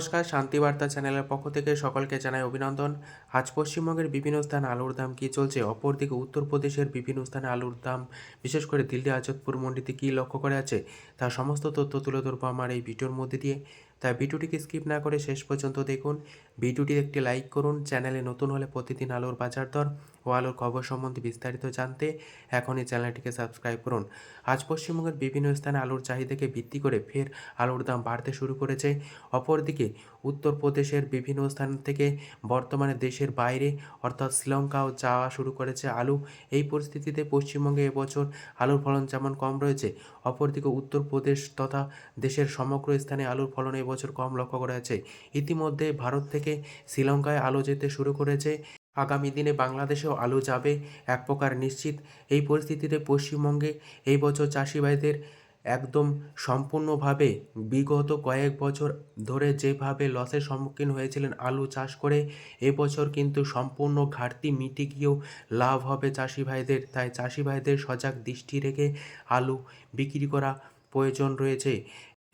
নমস্কার শান্তিবার্তা চ্যানেলের পক্ষ থেকে সকলকে জানাই অভিনন্দন। আজ পশ্চিমবঙ্গের বিভিন্ন স্থানে আলুর দাম কী চলছে? অপরদিকে উত্তরপ্রদেশের বিভিন্ন স্থানে আলুর দাম, বিশেষ করে দিল্লি আজাদপুর মন্ডিতে কী লক্ষ্য করে আছে তার সমস্ত তথ্য তুলে ধরবো আমার এই ভিডিওর মধ্যে দিয়ে। তাই ভিডিওটিকে স্কিপ না করে শেষ পর্যন্ত দেখুন। ভিডিওটির একটি লাইক করুন। চ্যানেলে নতুন হলে প্রতিদিন আলুর বাজার দর ও আলোর খবর সম্বন্ধে বিস্তারিত জানতে এখনই চ্যানেলটিকে সাবস্ক্রাইব করুন। আজ পশ্চিমবঙ্গের বিভিন্ন স্থানে আলুর চাহিদাকে ভিত্তি করে ফের আলুর দাম বাড়তে শুরু করেছে। অপরদিকে উত্তরপ্রদেশের বিভিন্ন স্থান থেকে বর্তমানে দেশের বাইরে, অর্থাৎ শ্রীলঙ্কাও যাওয়া শুরু করেছে আলু। এই পরিস্থিতিতে পশ্চিমবঙ্গে এবছর আলুর ফলন যেমন কম রয়েছে, অপরদিকে উত্তরপ্রদেশ তথা দেশের সমগ্র স্থানে আলুর ফলন এবছর কম লক্ষ্য করা যাচ্ছে। ইতিমধ্যে ভারত থেকে শ্রীলঙ্কায় আলু যেতে শুরু করেছে। আগামী দিনে বাংলাদেশেও আলু যাবে, এক প্রকার নিশ্চিত। এই পরিস্থিতিতে পশ্চিমবঙ্গে এই বছর চাষি ভাইদের একদম সম্পূর্ণভাবে বিগত কয়েক বছর ধরে যেভাবে লসের সম্মুখীন হয়েছিলেন আলু চাষ করে এবছর কিন্তু সম্পূর্ণ ঘাটতি মিটে গিয়েও লাভ হবে চাষি ভাইদের তাই চাষি ভাইদের সজাগ দৃষ্টি রেখে আলু বিক্রি করা প্রয়োজন রয়েছে।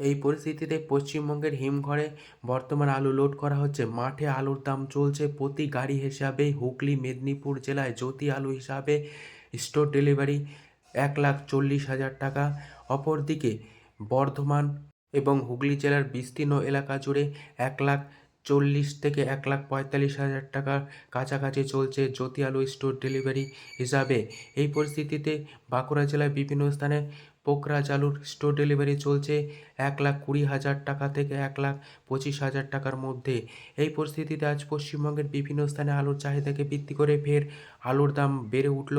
এই পরিস্থিতিতে পশ্চিমবঙ্গের হিমঘরে বর্তমান আলু লোড করা হচ্ছে। মাঠে আলুর দাম চলছে প্রতি গাড়ি হিসাবে। হুগলি, মেদিনীপুর জেলায় জ্যোতি আলু হিসাবে স্টোর ডেলিভারি এক লাখ চল্লিশ হাজার টাকা। অপরদিকে বর্ধমান এবং হুগলি জেলার বিস্তীর্ণ এলাকা জুড়ে এক লাখ চল্লিশ থেকে এক লাখ পঁয়তাল্লিশ হাজার টাকার কাছাকাছি চলছে জ্যোতি আলু স্টোর ডেলিভারি হিসাবে। এই পরিস্থিতিতে বাঁকুড়া জেলায় বিভিন্ন স্থানে পোকরাজ আলুর স্টোর ডেলিভারি চলছে এক লাখ কুড়ি হাজার টাকা থেকে এক লাখ পঁচিশ হাজার টাকার মধ্যে। এই পরিস্থিতিতে আজ পশ্চিমবঙ্গের বিভিন্ন স্থানে আলুর চাহিদাকে ভিত্তি করে ফের আলুর দাম বেড়ে উঠল।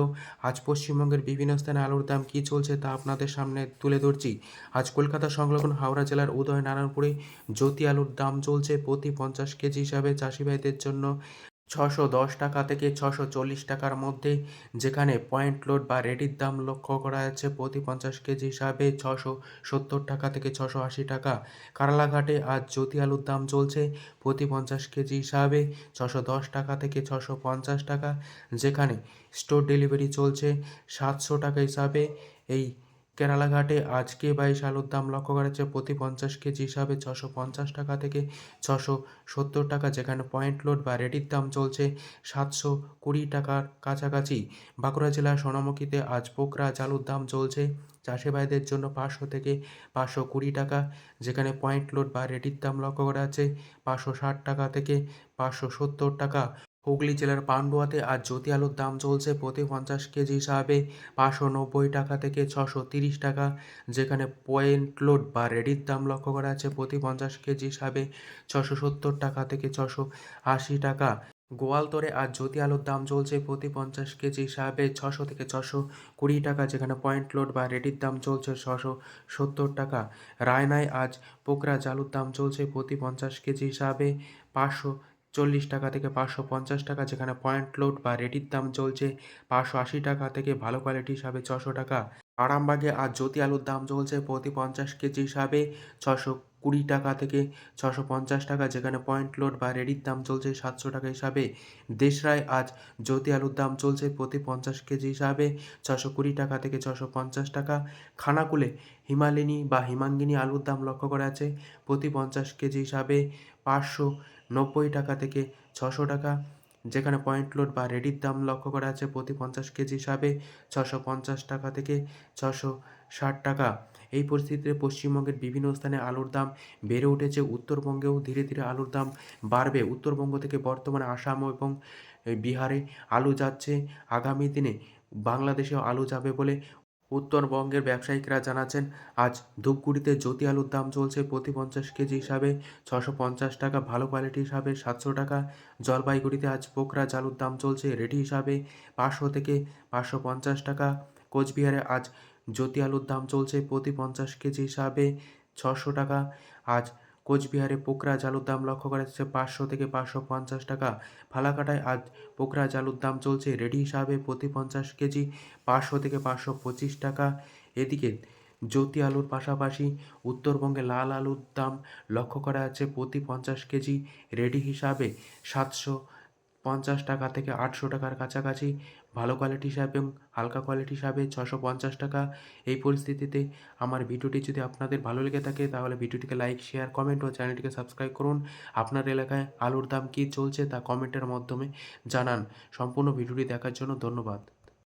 আজ পশ্চিমবঙ্গের বিভিন্ন স্থানে আলুর দাম কী চলছে তা আপনাদের সামনে তুলে ধরছি। আজ কলকাতা সংলগ্ন হাওড়া জেলার উদয় নারায়ণপুরে জ্যোতি আলুর দাম চলছে প্রতি পঞ্চাশ কেজি হিসাবে। চাষি ভাইদের জন্য ছশো দশ টাকা থেকে ছশো চল্লিশ টাকার মধ্যে, যেখানে পয়েন্ট লোড বা রেডির দাম লক্ষ্য করা যাচ্ছে প্রতি পঞ্চাশ কেজি হিসাবে ছশো সত্তর টাকা থেকে ছশো আশি টাকা। কারালাঘাটে আজ জ্যোতি আলুর দাম চলছে প্রতি পঞ্চাশ কেজি হিসাবে ছশো দশ টাকা থেকে ছশো পঞ্চাশ টাকা, যেখানে স্টোর ডেলিভারি চলছে সাতশো টাকা হিসাবে। এই কেরালাঘাটে আজকে বাইশ আলুর দাম লক্ষ্য করা যাচ্ছে প্রতি পঞ্চাশ কেজি হিসাবে ছশো পঞ্চাশ টাকা থেকে ছশো সত্তর টাকা, যেখানে পয়েন্ট লোড বা রেডির দাম চলছে সাতশো কুড়ি টাকার কাছাকাছি। বাঁকুড়া জেলার সোনামুখীতে আজ পোকরা চালুর দাম চলছে চাষি ভাইদের জন্য পাঁচশো থেকে পাঁচশো কুড়ি টাকা, যেখানে পয়েন্ট লোড বা রেডির দাম লক্ষ্য করা আছে পাঁচশো ষাট টাকা থেকে পাঁচশো সত্তর টাকা। হুগলি জেলার পান্ডুয়াতে আজ জ্যোতি আলুর দাম চলছে প্রতি পঞ্চাশ কেজি হিসাবে। পাঁচশো নব্বই টাকা থেকে ছশো তিরিশ টাকা, যেখানে পয়েন্ট লোড বা রেডির দাম লক্ষ্য করা আছে প্রতি পঞ্চাশ কেজি হিসাবে ছশো সত্তর টাকা থেকে ছশো আশি টাকা। গোয়ালতরে আজ জ্যোতি আলুর দাম চলছে প্রতি পঞ্চাশ কেজি হিসাবে ছশো থেকে ছশো কুড়ি টাকা, যেখানে পয়েন্ট লোড বা রেডির দাম চলছে ছশো সত্তর টাকা। রায়নায় আজ পোকরা জালুর দাম চলছে প্রতি পঞ্চাশ কেজি হিসাবে পাঁচশো চল্লিশ টাকা থেকে পাঁচশো পঞ্চাশ টাকা, যেখানে পয়েন্ট লোড বা রেডির দাম চলছে পাঁচশো আশি টাকা থেকে ভালো কোয়ালিটি হিসাবে ছশো টাকা। আরামবাগে আর জ্যোতি আলুর দাম চলছে প্রতি পঞ্চাশ কেজি হিসাবে ছশো কুড়ি টাকা থেকে ছশো পঞ্চাশ টাকা, যেখানে পয়েন্ট লোড বা রেডির দাম চলছে সাতশো টাকা হিসাবে। দেশরায় আজ জ্যোতি আলুর দাম চলছে প্রতি পঞ্চাশ কেজি হিসাবে ছশো কুড়ি টাকা থেকে ছশো পঞ্চাশ টাকা। খানাকুলে হিমালিনী বা হিমাঙ্গিনী আলুর দাম লক্ষ্য করা আছে প্রতি পঞ্চাশ কেজি হিসাবে পাঁচশো নব্বই টাকা থেকে ছশো টাকা। যেখানে পয়েন্ট লোড বা রেডির দাম লক্ষ্য করা আছে প্রতি পঞ্চাশ কেজি হিসাবে ছশো পঞ্চাশ টাকা থেকে ছশো ষাট টাকা। এই পরিস্থিতিতে পশ্চিমবঙ্গের বিভিন্ন স্থানে আলুর দাম বেড়ে উঠেছে। উত্তরবঙ্গেও ধীরে ধীরে আলুর দাম বাড়বে। উত্তরবঙ্গ থেকে বর্তমানে আসাম এবং বিহারে আলু যাচ্ছে। আগামী দিনে বাংলাদেশেও আলু যাবে বলে উত্তরবঙ্গের ব্যবসায়িকরা জানাচ্ছেন, আজ ধূপগুড়িতে জ্যোতি আলুর দাম চলছে প্রতি পঞ্চাশ কেজি হিসাবে ছশো পঞ্চাশ টাকা, ভালো কোয়ালিটি হিসাবে সাতশো টাকা। জলপাইগুড়িতে আজ পোকরাজ আলুর দাম চলছে রেডি হিসাবে পাঁচশো থেকে পাঁচশো পঞ্চাশ টাকা। কোচবিহারে আজ জ্যোতি আলুর দাম চলছে প্রতি পঞ্চাশ কেজি হিসাবে ছশো টাকা। আজ কোচবিহারে পোকরাজ জালুর দাম লক্ষ্য করা যাচ্ছে পাঁচশো থেকে পাঁচশো পঞ্চাশ টাকা। ফালাকাটায় আজ পোকরাজ জালুর দাম চলছে রেডি হিসাবে প্রতি পঞ্চাশ কেজি পাঁচশো থেকে পাঁচশো পঁচিশ টাকা। এদিকে জ্যোতি আলুর পাশাপাশি উত্তরবঙ্গে লাল আলুর দাম লক্ষ্য করা যাচ্ছে প্রতি পঞ্চাশ কেজি রেডি হিসাবে সাতশো পঞ্চাশ টাকা থেকে আটশো টাকার কাছাকাছি। ভালো কোয়ালিটি হিসাবে এবং হালকা কোয়ালিটি হিসাবে ছশো পঞ্চাশ টাকা। এই পরিস্থিতিতে আমার ভিডিওটি যদি আপনাদের ভালো লেগে থাকে, তাহলে ভিডিওটিকে লাইক শেয়ার কমেন্ট ও চ্যানেলটিকে সাবস্ক্রাইব করুন। আপনার এলাকায় আলুর দাম কী চলছে তা কমেন্টের মাধ্যমে জানান। সম্পূর্ণ ভিডিওটি দেখার জন্য ধন্যবাদ।